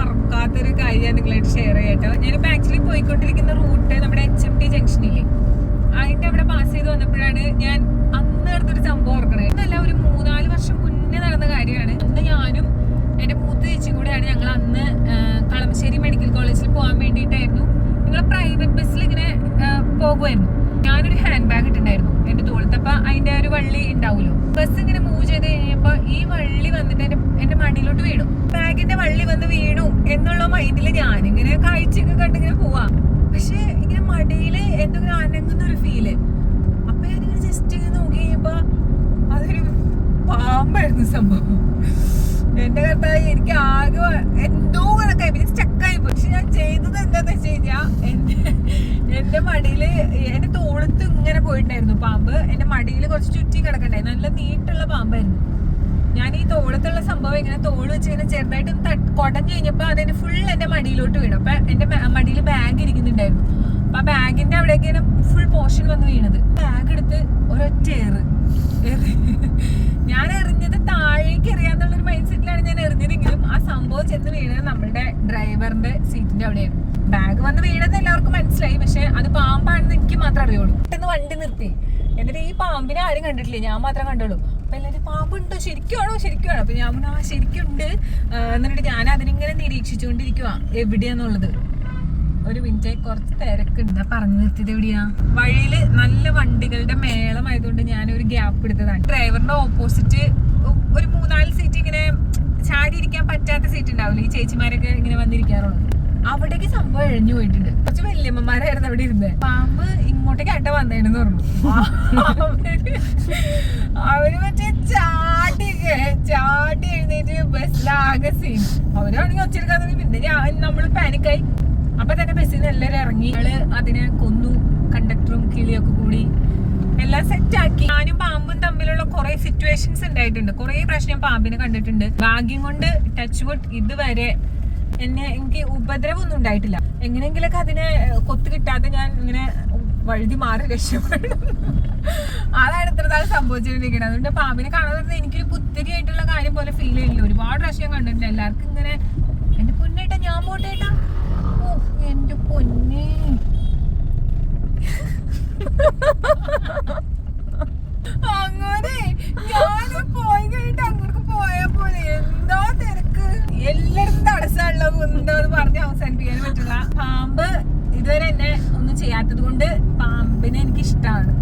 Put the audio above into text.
മറക്കാത്തൊരു കാര്യം ഞാൻ നിങ്ങളായിട്ട് ഷെയർ ചെയ്യട്ടോ. ഞാനിപ്പോ ആക്ച്വലി പോയിക്കൊണ്ടിരിക്കുന്ന റൂട്ട് നമ്മുടെ എച്ച് എം ടി ജംഗ്ഷനില്ലേ അതിന്റെ അവിടെ പാസ് ചെയ്ത് വന്നപ്പോഴാണ് ഞാൻ അന്ന് എടുത്തൊരു സംഭവം ഓർക്കണേ. എന്നല്ല ഒരു മൂന്നാൽ വർഷം മുന്നേ നടന്ന കാര്യമാണ്. അന്ന് ഞാനും എന്റെ മൂത്ത ചേച്ചിയും കൂടെയാണ് ഞങ്ങൾ അന്ന് കളമശ്ശേരി മെഡിക്കൽ കോളേജിൽ പോകാൻ വേണ്ടിയിട്ടായിരുന്നു. ഞങ്ങൾ പ്രൈവറ്റ് ബസ്സിൽ ഇങ്ങനെ പോകുമായിരുന്നു. ഞാനൊരു ഹാൻഡ് ബാഗ് ഇട്ടിട്ടുണ്ടായിരുന്നു. എന്റെ തോളത്തപ്പ അതിന്റെ ഒരു വള്ളി ഉണ്ടാവുമല്ലോ. ബസ് ഇങ്ങനെ മൂവ് ചെയ്ത് കഴിഞ്ഞപ്പോ ഈ വള്ളി വന്നിട്ട് എന്റെ എന്റെ മടിയിലോട്ട് വീണു ബാഗിന്റെ വള്ളി വന്ന് വീണു എന്നുള്ള മൈൻഡിൽ ഞാനിങ്ങനെ കാഴ്ചയൊക്കെ കണ്ടിങ്ങനെ പോവാ. പക്ഷെ ഇങ്ങനെ മടിയിൽ എന്തെങ്കിലും അനങ്ങുന്ന ഒരു ഫീൽ അപ്പൊ ഞാനിങ്ങനെ ജസ്റ്റ് ഇങ്ങനെ നോക്കി കഴിഞ്ഞപ്പോ അതൊരു പാമ്പായിരുന്നു സംഭവം. എന്റെ കർത്താവ് എനിക്ക് ആകെ എന്തോ കണക്കായി. പിന്നെ സ്റ്റക്കായി പക്ഷെ ഞാൻ ചെയ്തത് എന്താന്ന് വെച്ച് കഴിഞ്ഞാ എന്റെ എന്റെ മടിയിൽ എന്റെ തോളത്ത് ഇങ്ങനെ പോയിട്ടുണ്ടായിരുന്നു. പാമ്പ് എന്റെ മടിയിൽ കുറച്ച് ചുറ്റി കിടക്കണ്ടായി. നല്ല നീട്ടുള്ള തോളത്തുള്ള സംഭവം ഇങ്ങനെ തോൾ വെച്ച് ഇങ്ങനെ ചെറുതായിട്ട് കൊടഞ്ഞു കഴിഞ്ഞപ്പോ അതിന് ഫുൾ എന്റെ മടിയിലോട്ട് വീണു. അപ്പൊ എന്റെ മടിയിൽ ബാഗ് ഇരിക്കുന്നുണ്ടായിരുന്നു. അപ്പൊ ആ ബാഗിന്റെ അവിടേക്ക് ഇങ്ങനെ ഫുൾ പോർഷൻ വന്ന് വീണത്. ബാഗ് എടുത്ത് ഒരൊറ്റ എറ്. ഞാൻ എറിഞ്ഞത് താഴേക്ക് എറിയാന്നുള്ളൊരു മൈൻഡ് സെറ്റിലാണ് ഞാൻ എറിഞ്ഞതെങ്കിലും ആ സംഭവം ചെന്ന് വീണത് നമ്മളുടെ ഡ്രൈവറിന്റെ സീറ്റിന്റെ അവിടെയായിരുന്നു ബാഗ് വന്ന് വീണത് എല്ലാവർക്കും മനസ്സിലായി. പക്ഷെ അത് പാമ്പാണെന്ന് എനിക്ക് മാത്രമേ അറിയുള്ളൂ. പെട്ടെന്ന് വണ്ടി നിർത്തി. എന്നിട്ട് ഈ പാമ്പിനെ ആരും കണ്ടിട്ടില്ല. ഞാൻ മാത്രം കണ്ടുള്ളൂ. അപ്പൊ എല്ലാവരും പാമ്പുണ്ടോ ശരിക്കുമാണോ ശരിക്കുമാണോ അപ്പൊ ഞാൻ പറഞ്ഞു, ആ ശരിക്കുണ്ട്. എന്നിട്ട് ഞാൻ അതിനിങ്ങനെ നിരീക്ഷിച്ചുകൊണ്ടിരിക്കുവാ. എവിടെയാന്നുള്ളത്? ഒരു മിനിറ്റ് കുറച്ച് തിരക്കുണ്ട്. പറഞ്ഞു നിർത്തിയത് എവിടെയാ? വഴിയിൽ നല്ല വണ്ടികളുടെ മേളമായതുകൊണ്ട് ഞാൻ ഒരു ഗ്യാപ്പ് എടുത്തതാണ്. ഡ്രൈവറിന്റെ ഓപ്പോസിറ്റ് ഒരു മൂന്നാൽ സീറ്റ് ഇങ്ങനെ ചാടി ഇരിക്കാൻ പറ്റാത്ത സീറ്റ് ഉണ്ടാവില്ല? ഈ ചേച്ചിമാരൊക്കെ ഇങ്ങനെ വന്നിരിക്കാറുള്ളത് അവിടേക്ക് സംഭവം എഴിഞ്ഞു പോയിട്ടുണ്ട്. കുറച്ച് വല്യമ്മമാരായിരുന്നു അവിടെ ഇരുന്നത് പാമ്പ് ഇങ്ങോട്ടേക്ക് ആട്ട വന്നേന്ന് പറഞ്ഞു. അവർ മറ്റേ ചാടി ചാട്ടി എഴുന്നേറ്റ് ബസ്സിലാകെ സീൻ അവരാണെങ്കിൽ ഒച്ചെടുക്കാൻ തുടങ്ങി പിന്നെ ഞാൻ നമ്മൾ പാനിക്കായി അപ്പൊ തന്നെ ബസ്സിൽ നിന്ന് എല്ലാവരും ഇറങ്ങി. അതിനെ കൊന്നു. കണ്ടക്ടറും കിളിയൊക്കെ കൂടി എല്ലാം സെറ്റ് ആക്കി. ഞാനും പാമ്പും തമ്മിലുള്ള കുറെ സിറ്റുവേഷൻസ് ഉണ്ടായിട്ടുണ്ട്. കുറെ പ്രശ്നം പാമ്പിനെ കണ്ടിട്ടുണ്ട്. ഭാഗ്യം കൊണ്ട് ടച്ച് വുഡ് ഇതുവരെ എന്നെ എനിക്ക് ഉപദ്രവമൊന്നും ഉണ്ടായിട്ടില്ല. എങ്ങനെയെങ്കിലൊക്കെ അതിനെ കൊത്തു കിട്ടാതെ ഞാൻ ഇങ്ങനെ വഴുതി മാറി രക്ഷപ്പെടും അതാണ് ഇത്ര നാൾ സംഭവിച്ചിരിക്കുന്നത്. അതുകൊണ്ട് പാമ്പിനെ കാണാതെ എനിക്കൊരു പുത്തിരി ആയിട്ടുള്ള കാര്യം പോലെ ഫീൽ ചെയ്യില്ല ഒരുപാട് പ്രാവശ്യം കണ്ടിട്ടില്ല എല്ലാവർക്കും ഇങ്ങനെ എന്റെ പൊന്നേട്ടാ ഞാൻ പോട്ടേട്ടാ ഓ എന്റെ പൊന്നേ. പാമ്പ് ഇതുവരെ എന്നെ ഒന്നും ചെയ്യാത്തത് കൊണ്ട് പാമ്പിനെ എനിക്ക് ഇഷ്ടമാണ്